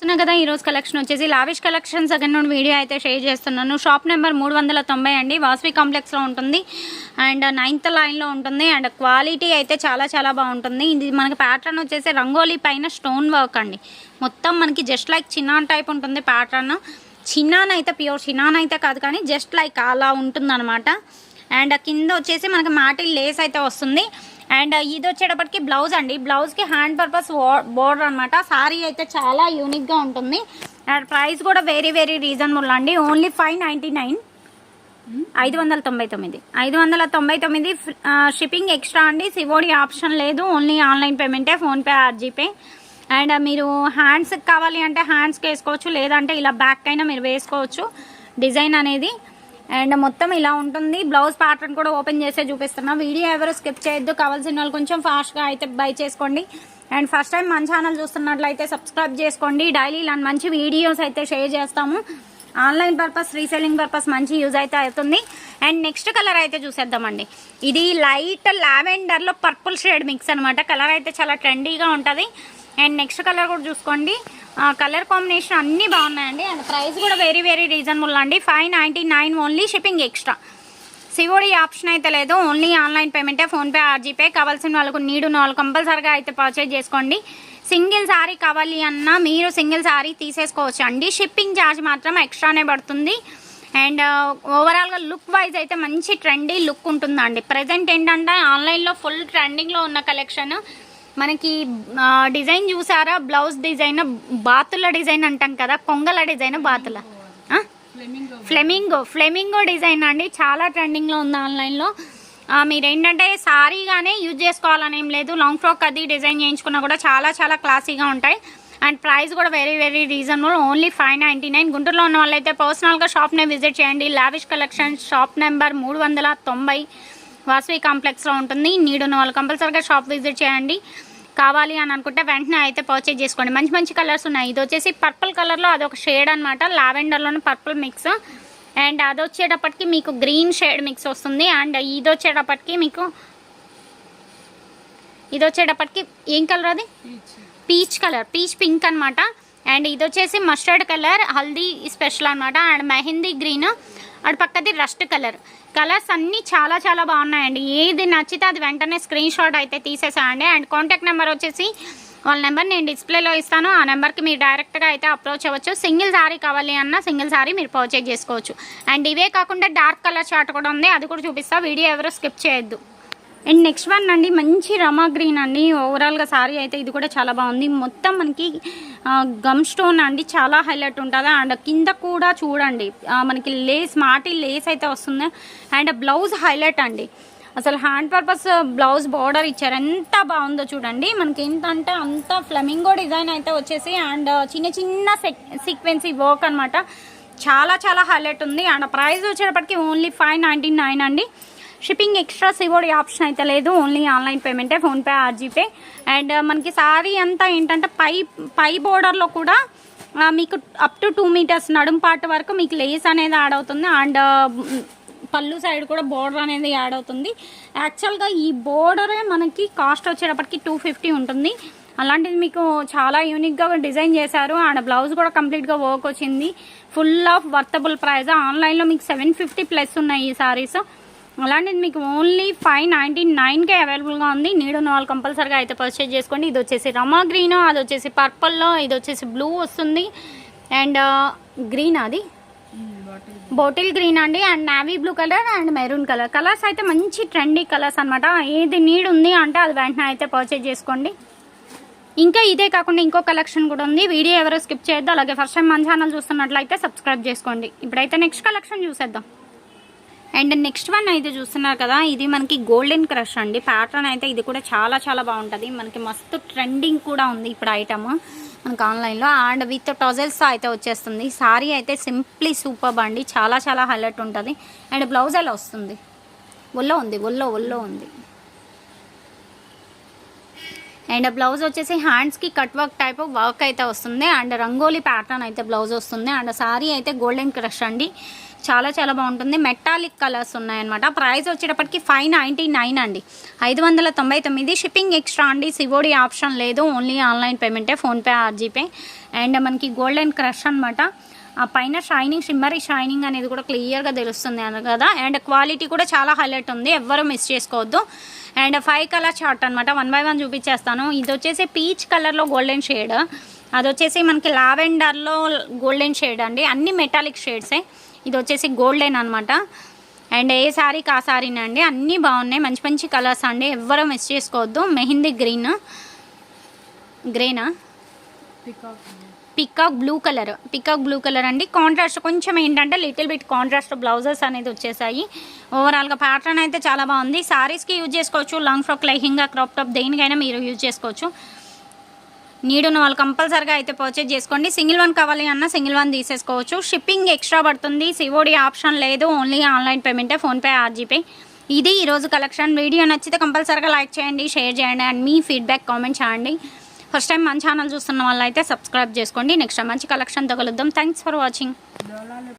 చూస్తున్నా కదా ఈరోజు కలెక్షన్ వచ్చేసి లావిష్ కలెక్షన్ సెకండ్ నుండి వీడియో అయితే షేర్ చేస్తున్నాను. షాప్ నెంబర్ మూడు వందల తొంభై అండి. వాస్వి కాంప్లెక్స్లో ఉంటుంది. అండ్ నైన్త్ లైన్లో ఉంటుంది. అండ్ క్వాలిటీ అయితే చాలా చాలా బాగుంటుంది. ఇది మనకి ప్యాటర్న్ వచ్చేసి రంగోలీ పైన స్టోన్ వర్క్ అండి. మొత్తం మనకి జస్ట్ లైక్ చిన్నాన్ టైప్ ఉంటుంది ప్యాటర్న్ చిన్నాన్ అయితే ప్యూర్ చిన్నాన్ అయితే కాదు కానీ జస్ట్ లైక్ అలా ఉంటుంది అండ్ కింద వచ్చేసి మనకి మాటిల్ లేస్ అయితే వస్తుంది. అండ్ ఇది వచ్చేటప్పటికి బ్లౌజ్ అండి. బ్లౌజ్కి హ్యాండ్ పర్పస్ బోర్డర్ అనమాట సారీ అయితే చాలా యూనిక్గా ఉంటుంది. అండ్ ప్రైస్ కూడా వెరీ వెరీ రీజనబుల్ అండి. ఓన్లీ ఫైవ్ నైంటీ నైన్ ఐదు వందల తొంభై తొమ్మిది. ఐదు వందల తొంభై తొమ్మిది షిప్పింగ్ ఎక్స్ట్రా అండి. సివోడి ఆప్షన్ లేదు. ఓన్లీ ఆన్లైన్ పేమెంటే ఫోన్పే ఆర్జీపే అండ్ మీరు హ్యాండ్స్కి కావాలి అంటే హ్యాండ్స్కి వేసుకోవచ్చు. లేదంటే ఇలా బ్యాక్ అయినా మీరు వేసుకోవచ్చు. డిజైన్ అనేది అండ్ మొత్తం ఇలా ఉంటుంది. బ్లౌజ్ ప్యాటర్న్ కూడా ఓపెన్ చేసే చూపిస్తున్నా. వీడియో ఎవరు స్కిప్ చేయొద్దు. కావాల్సిన వాళ్ళు కొంచెం ఫాస్ట్గా అయితే బై చేసుకోండి. అండ్ ఫస్ట్ టైం మన ఛానల్ చూస్తున్నట్లయితే సబ్స్క్రైబ్ చేసుకోండి. డైలీ ఇలాంటి మంచి వీడియోస్ అయితే షేర్ చేస్తాము. ఆన్లైన్ పర్పస్ రీసెల్లింగ్ పర్పస్ మంచి యూజ్ అయితే అవుతుంది. అండ్ నెక్స్ట్ కలర్ అయితే చూసేద్దామండి. ఇది లైట్ లావెండర్లో పర్పుల్ షేడ్ మిక్స్ అనమాట కలర్ అయితే చాలా ట్రెండీగా ఉంటుంది. అండ్ నెక్స్ట్ కలర్ కూడా చూసుకోండి. కలర్ కాంబినేషన్ అన్నీ బాగున్నాయండి. అండ్ ప్రైస్ కూడా వెరీ వెరీ రీజనబుల్ అండి. Five ninety nine only shipping extra COD option అయితే లేదు. ఓన్లీ ఆన్లైన్ పేమెంటే ఫోన్పే ఆర్జీపే కావాల్సిన వాళ్ళకు నీడు వాళ్ళు కంపల్సరీగా అయితే పర్చేజ్ చేసుకోండి. సింగిల్ సారీ కావాలి అన్నా మీరు సింగిల్ సారీ తీసేసుకోవచ్చు అండి. షిప్పింగ్ ఛార్జ్ మాత్రం ఎక్స్ట్రానే పడుతుంది. అండ్ ఓవరాల్గా లుక్ వైజ్ అయితే మంచి ట్రెండీ లుక్ ఉంటుందండి. ప్రజెంట్ ఏంటంటే ఆన్లైన్లో ఫుల్ ట్రెండింగ్లో ఉన్న కలెక్షన్ మనకి డిజైన్ చూసారా? బ్లౌజ్ డిజైన్ బాతుల డిజైన్ అంటాం కదా కొంగల డిజైన్ బాతుల. ఫ్లెమింగో. ఫ్లెమింగో డిజైన్ అండి. చాలా ట్రెండింగ్లో ఉంది ఆన్లైన్లో. మీరేంటంటే మీరు ఏంటంటే సారీగానే యూజ్ చేసుకోవాలని ఏం లేదు. లాంగ్ ఫ్రాక్ అది డిజైన్ చేయించుకున్నా కూడా చాలా చాలా క్లాసీగా ఉంటాయి. అండ్ ప్రైస్ కూడా very very reasonable. Only five ninety nine. గుంటూరులో ఉన్న వాళ్ళైతే పర్సనల్గా షాప్నే విజిట్ చేయండి. లావిష్ కలెక్షన్ షాప్ నెంబర్ మూడు వందల తొంభై వాసవి కాంప్లెక్స్లో ఉంటుంది. నీడున్న వాళ్ళు కంపల్సరీగా షాప్ విజిట్ చేయండి. కావాలి అని అనుకుంటే వెంటనే అయితే పర్చేజ్ చేసుకోండి. మంచి మంచి కలర్స్ ఉన్నాయి. ఇది వచ్చేసి పర్పుల్ కలర్లో అది ఒక షేడ్ అనమాట లావెండర్లోనే పర్పుల్ మిక్స్ అండ్ అది వచ్చేటప్పటికి మీకు గ్రీన్ షేడ్ మిక్స్ వస్తుంది. అండ్ ఇది వచ్చేటప్పటికి మీకు ఇది వచ్చేటప్పటికి ఏం కలర్ అది? పీచ్ కలర్ పీచ్ పింక్ అనమాట అండ్ ఇది వచ్చేసి మస్టర్డ్ కలర్ హల్దీ స్పెషల్ అనమాట అండ్ మెహందీ గ్రీన్ అటు పక్కది రస్ట్ కలర్ కలర్స్ అన్నీ చాలా చాలా బాగున్నాయండి. ఏది నచ్చితే అది వెంటనే స్క్రీన్ షాట్ అయితే తీసేసాయండి. అండ్ కాంటాక్ట్ నెంబర్ వచ్చేసి వాళ్ళ నెంబర్ నేను డిస్ప్లేలో ఇస్తాను. ఆ నెంబర్కి మీరు డైరెక్ట్గా అయితే అప్రోచ్ అవ్వచ్చు. సింగిల్ సారీ కావాలి అన్న సింగిల్ సారీ మీరు పర్చేజ్ చేసుకోవచ్చు. అండ్ ఇవే కాకుండా డార్క్ కలర్ షార్ట్ కూడా ఉంది. అది కూడా చూపిస్తా. వీడియో ఎవరు స్కిప్ చేయొద్దు. అండ్ నెక్స్ట్ వన్ అండి మంచి రమా గ్రీన్ అండి. ఓవరాల్గా సారీ అయితే ఇది కూడా చాలా బాగుంది. మొత్తం మనకి గమ్ స్టోన్ అండి. చాలా హైలైట్ ఉంటుంది? అండ్ కింద కూడా చూడండి. మనకి లేస్ మాటి లేస్ అయితే వస్తుంది. అండ్ బ్లౌజ్ హైలైట్ అండి. అసలు హ్యాండ్ పర్పస్ బ్లౌజ్ బార్డర్ ఇచ్చారు. ఎంత బాగుందో చూడండి. మనకి ఏంటంటే అంత ఫ్లెమింగో డిజైన్ అయితే వచ్చేసి అండ్ చిన్న చిన్న సీక్వెన్సీ వర్క్ అనమాట చాలా చాలా హైలైట్ ఉంది. అండ్ ప్రైస్ వచ్చేటప్పటికి ఓన్లీ ఫైవ్ నైంటీ నైన్ అండి. షిప్పింగ్ ఎక్స్ట్రా సివోడి ఆప్షన్ అయితే లేదు. ఓన్లీ ఆన్లైన్ పేమెంటే ఫోన్పే ఆర్జీపే అండ్ మనకి సారీ అంతా ఏంటంటే పై పై బోర్డర్లో కూడా uh, మీకు అప్ టు టూ మీటర్స్ నడుం పార్ట్ వరకు మీకు లేస్ అనేది యాడ్ అవుతుంది. అండ్ uh, పళ్ళు సైడ్ కూడా బోర్డర్ అనేది యాడ్ అవుతుంది. యాక్చువల్గా ఈ బోర్డరే మనకి కాస్ట్ వచ్చేటప్పటికి టూ ఫిఫ్టీ ఉంటుంది. అలాంటిది మీకు చాలా యూనిక్గా డిజైన్ చేశారు. అండ్ బ్లౌజ్ కూడా కంప్లీట్గా వర్క్ వచ్చింది. ఫుల్ ఆఫ్ వర్తబుల్ ప్రైస్ ఆన్లైన్లో మీకు సెవెన్ ఫిఫ్టీ ప్లస్ ఉన్నాయి ఈ సారీస్ అలాంటిది మీకు ఓన్లీ ఫైవ్ నైంటీ నైన్కే అవైలబుల్గా ఉంది. నీడు వాళ్ళు కంపల్సరీగా అయితే పర్చేజ్ చేసుకోండి. ఇది వచ్చేసి రమా గ్రీన్ అది వచ్చేసి పర్పుల్లో ఇది వచ్చేసి బ్లూ వస్తుంది. అండ్ గ్రీన్ uh, అది? బాటిల్ గ్రీన్ అండి. And navy blue colour and maroon colour colours అయితే మంచి ట్రెండీ కలర్స్ అనమాట ఏది నీడ్ ఉంది అంటే అది వెంటనే అయితే పర్చేజ్ చేసుకోండి. ఇంకా ఇదే కాకుండా ఇంకో కలెక్షన్ కూడా ఉంది. వీడియో ఎవరో స్కిప్ చేయొద్దు. అలాగే ఫస్ట్ టైం మన ఛానల్ చూస్తున్నట్లయితే సబ్స్క్రైబ్ చేసుకోండి. ఇప్పుడైతే నెక్స్ట్ కలెక్షన్ చూసేద్దాం. అండ్ నెక్స్ట్ వన్ అయితే చూస్తున్నారు కదా ఇది మనకి గోల్డెన్ క్రష్ అండి. ప్యాటర్న్ అయితే ఇది కూడా చాలా చాలా బాగుంటుంది. మనకి మస్తు ట్రెండింగ్ కూడా ఉంది ఇప్పుడు ఐటమ్ మనకి ఆన్లైన్లో అండ్ విత్ టజల్స్ అయితే వచ్చేస్తుంది. సారీ అయితే సింప్లీ సూపర్ అండి. చాలా చాలా హైలైట్ ఉంటుంది. అండ్ బ్లౌజ్ ఎలా వస్తుంది? ఒళ్ళో ఉంది ఒళ్ళో ఒళ్ళో ఉంది. అండ్ బ్లౌజ్ వచ్చేసి హ్యాండ్స్కి కట్ వర్క్ టైప్ వర్క్ అయితే వస్తుంది. అండ్ రంగోలీ ప్యాటర్న్ అయితే బ్లౌజ్ వస్తుంది. అండ్ సారీ అయితే గోల్డెన్ క్రష్ అండి. చాలా చాలా బాగుంటుంది. మెటాలిక్ కలర్స్ ఉన్నాయన్నమాట. ప్రైస్ వచ్చేటప్పటికి ఫైవ్ నైంటీ నైన్ అండి. ఐదు వందల తొంభై తొమ్మిది. షిప్పింగ్ ఎక్స్ట్రా అండి. సివోడి ఆప్షన్ లేదు. ఓన్లీ ఆన్లైన్ పేమెంటే ఫోన్పే ఆర్జీపే అండ్ మనకి గోల్డెన్ క్రష్ అనమాట ఆ పైన షైనింగ్ షిమ్మరీ షైనింగ్ అనేది కూడా క్లియర్గా తెలుస్తుంది అన్న కదా? అండ్ క్వాలిటీ కూడా చాలా హైలైట్ ఉంది. ఎవ్వరూ మిస్ చేసుకోవద్దు. అండ్ ఫైవ్ కలర్ చార్ట్ అనమాట వన్ బై వన్ చూపించేస్తాను. ఇది వచ్చేసి పీచ్ కలర్లో గోల్డెన్ షేడ్ అది వచ్చేసి మనకి లావెండర్లో గోల్డెన్ షేడ్ అండి. అన్ని మెటాలిక్ షేడ్సే. ఇది వచ్చేసి గోల్డెన్ అనమాట అండ్ ఏ శారీకి ఆ శారీనే అండి. అన్నీ బాగున్నాయి. మంచి మంచి కలర్స్ అండి. ఎవ్వరూ మిస్ చేసుకోవద్దు. Mehndi green. గ్రేనా? Peacock blue colour. Peacock blue colour అండి. కాంట్రాస్ట్ కొంచెం ఏంటంటే లిటిల్ బిట్ కాంట్రాస్ట్ బ్లౌజెస్ అనేది వచ్చేసాయి. ఓవరాల్గా ప్యాటర్న్ అయితే చాలా బాగుంది. శారీస్కి యూజ్ చేసుకోవచ్చు. Long frock lehenga crop top దేనికైనా మీరు యూజ్ చేసుకోవచ్చు. నీడ్ ఉన్న వాళ్ళు కంపల్సరిగా అయితే పర్చేజ్ చేసుకోండి. సింగిల్ వన్ కావాలి అన్న సింగిల్ వన్ తీసేసుకోవచ్చు. షిప్పింగ్ ఎక్స్ట్రా పడుతుంది. సివోడి ఆప్షన్ లేదు. ఓన్లీ ఆన్లైన్ పేమెంటే ఫోన్పే ఆర్జీపే ఇది ఈరోజు కలెక్షన్ వీడియో నచ్చితే కంపల్సరిగా లైక్ చేయండి షేర్ చేయండి అండ్ మీ ఫీడ్బ్యాక్ కామెంట్ చేయండి. ఫస్ట్ టైం మన ఛానల్ చూస్తున్న వాళ్ళు అయితే సబ్స్క్రైబ్ చేసుకోండి నెక్స్ట్ మంచి కలెక్షన్ కలుద్దాం థ్యాంక్స్ ఫర్ వాచింగ్